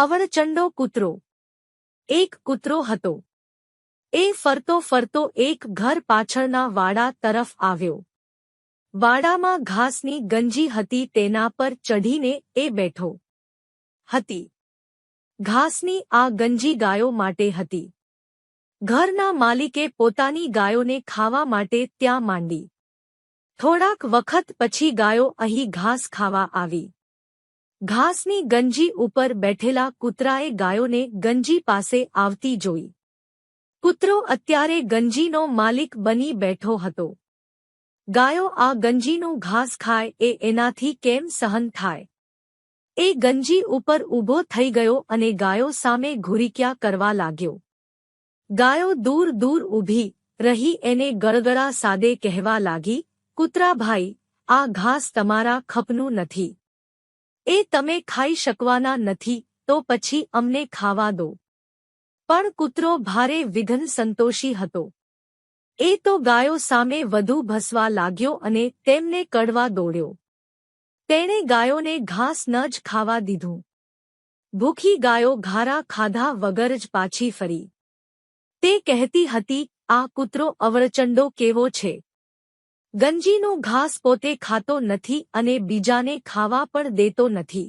અવરચંડો કૂતરો. એક કૂતરો હતો. એ ફરતો ફરતો એક ઘર પાછળના વાડા તરફ આવ્યો. વાડામાં ઘાસની ગંજી હતી તેના પર ચઢીને એ બેઠો. હતી. ઘાસની આ ગંજી ગાયો માટે હતી. ઘરના માલિકે પોતાની ગાયોને ખાવા માટે ત્યાં માંડી. થોડાક વખત પછી ગાયો અહીં ઘાસ ખાવા આવી. ઘાસની ગંજી ઉપર બેઠેલા કૂતરાએ ગાયોને ગંજી પાસે આવતી જોઈ. કૂતરો અત્યારે ગંજીનો માલિક બની બેઠો હતો. ગાયો આ ગંજીનું ઘાસ ખાય એ એનાથી કેમ સહન થાય? એ ગંજી ઉપર ઊભો થઈ ગયો અને ગાયો સામે ઘુરીક્યા કરવા લાગ્યો. ગાયો દૂર દૂર ઊભી રહી એને ગળગળા સાદે કહેવા લાગી, કૂતરાભાઈ, આ ઘાસ તમારા ખપનું નથી. એ તમે ખાઈ શકવાના નથી, તો પછી અમને ખાવા દો. પણ કૂતરો ભારે વિઘન સંતોષી હતો. એ તો ગાયો સામે વધુ ભસવા લાગ્યો અને તેમને કડવા દોડ્યો. તેણે ગાયોને ઘાસ ન જ ખાવા દીધું. ભૂખી ગાયો ઘારા ખાધા વગર જ પાછી ફરી. તે કહેતી હતી, આ કૂતરો અવળચંડો કેવો છે? ગંજીનું ઘાસ પોતે ખાતો નથી અને બીજાને ખાવા પણ દેતો નથી.